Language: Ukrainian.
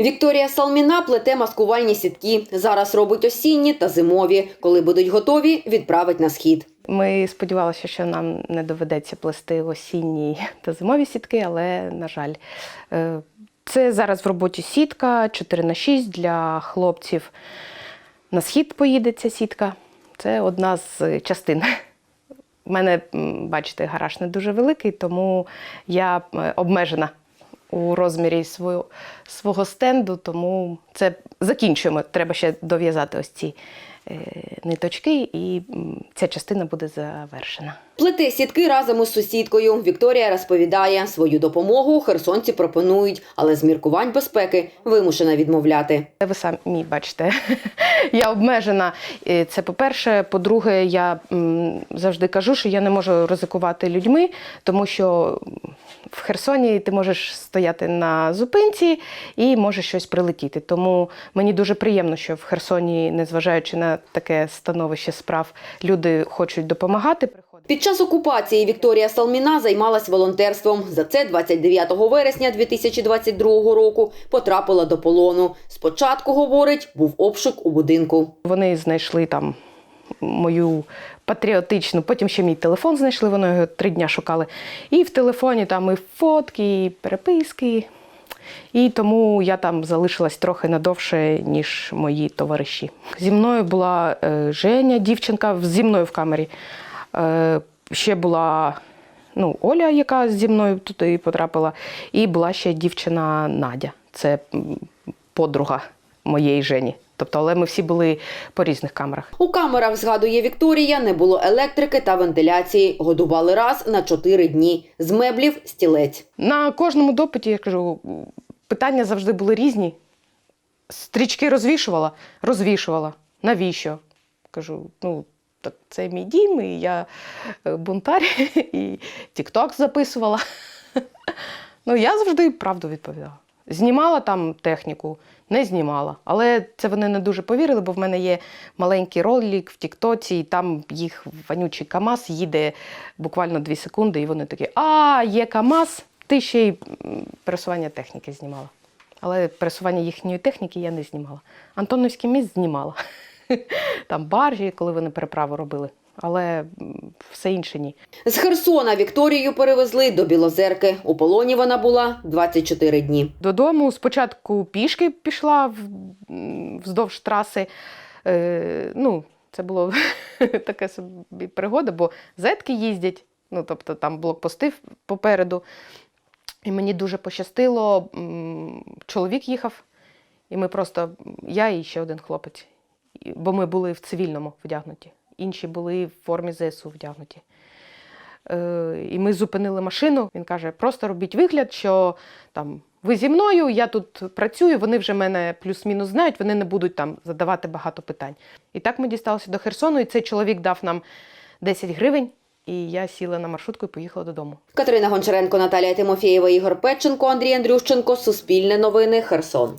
Вікторія Салміна плете маскувальні сітки. Зараз робить осінні та зимові. Коли будуть готові, відправить на схід. Ми сподівалися, що нам не доведеться плести осінні та зимові сітки, але, на жаль, е, це зараз в роботі сітка 4 на 6 для хлопців. На схід поїде ця сітка. Це одна з частин. У мене, бачите, гараж не дуже великий, тому я е, обмежена у розмірі свого, свого стенду, тому це закінчуємо. Треба ще дов'язати ось ці е, ниточки, і ця частина буде завершена. Плете сітки разом із сусідкою. Вікторія розповідає, свою допомогу херсонці пропонують, але з міркувань безпеки вимушена відмовляти. Ви самі бачите, я обмежена. Е, Це по-перше. По-друге, я завжди кажу, що я не можу ризикувати людьми, тому що в Херсоні ти можеш стояти на зупинці і може щось прилетіти. Тому мені дуже приємно, що в Херсоні, незважаючи на таке становище справ, люди хочуть допомагати. Під час окупації Вікторія Салміна займалась волонтерством. За це 29 вересня 2022 року потрапила до полону. Спочатку, говорить, був обшук у будинку. Вони знайшли там мою патріотичну, потім ще мій телефон знайшли, вони його три дня шукали. І в телефоні там і фотки, і переписки. І тому я там залишилась трохи надовше, ніж мої товариші. Зі мною була е, Женя, дівчинка, зі мною в камері. Е, ще була ну, Оля, яка зі мною туди потрапила, і була ще дівчина Надя. Це подруга моєї Жені. Тобто, але ми всі були по різних камерах. У камерах, згадує Вікторія, не було електрики та вентиляції. Годували раз на чотири дні. З меблів – стілець. На кожному допиті, я кажу, питання завжди були різні. Стрічки розвішувала, розвішувала. Навіщо? Кажу, ну, так це мій дім, і я е, бунтар, і тік-ток записувала. Ну, я завжди правду відповідала. Знімала там техніку, не знімала. Але це вони не дуже повірили, бо в мене є маленький ролик в Тіктоці, і там їх вонючий КАМАЗ їде буквально 2 секунди, і вони такі: А, є КАМАЗ, ти ще й пересування техніки знімала. Але пересування їхньої техніки я не знімала. Антоновський міст знімала. Там баржі, коли вони переправу робили. Але все інше ні. З Херсона Вікторію перевезли до Білозерки. У полоні вона була 24 дні. Додому спочатку пішки пішла вздовж траси. Е, ну, це було таке собі пригода, бо зетки їздять, ну, тобто там блокпости попереду. І мені дуже пощастило, чоловік їхав, і ми просто, я і ще один хлопець. Бо ми були в цивільному вдягнуті, інші були в формі ЗСУ вдягнуті. Е, і ми зупинили машину. Він каже: просто робіть вигляд, що там ви зі мною, я тут працюю, вони вже мене плюс-мінус знають, вони не будуть там задавати багато питань. І так ми дісталися до Херсону, і цей чоловік дав нам 10 гривень, і я сіла на маршрутку і поїхала додому. Катерина Гончаренко, Наталія Тимофєєва, Ігор Петченко, Андрій Андрющенко. Суспільне новини. Херсон.